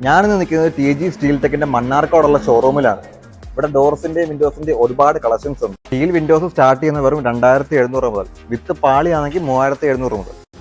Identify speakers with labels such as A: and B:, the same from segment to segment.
A: ഞാനിന്ന് നിൽക്കുന്നത് T G steel ടെക്കിന്റെ മണ്ണാർക്കോടുള്ള ഷോറൂമിലാണ് ഇവിടെ ഡോർസിന്റെ വിൻഡോസിന്റെ ഒരുപാട് കളക്ഷൻസ് ഉണ്ട്. സ്റ്റീൽ വിൻഡോസ് സ്റ്റാർട്ട് ചെയ്യുന്ന വെറും രണ്ടായിരത്തി എഴുന്നൂറ് മുതൽ. വിത്ത് പാളിയാണെങ്കിൽ മൂവായിരത്തി എഴുന്നൂറ് മുതൽ.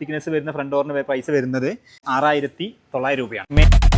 B: തിക്നെസ് വരുന്ന ഫ്രണ്ട് ഡോറിന് പ്രൈസ് വരുന്നത് ആറായിരത്തി തൊള്ളായിരം രൂപയാണ്.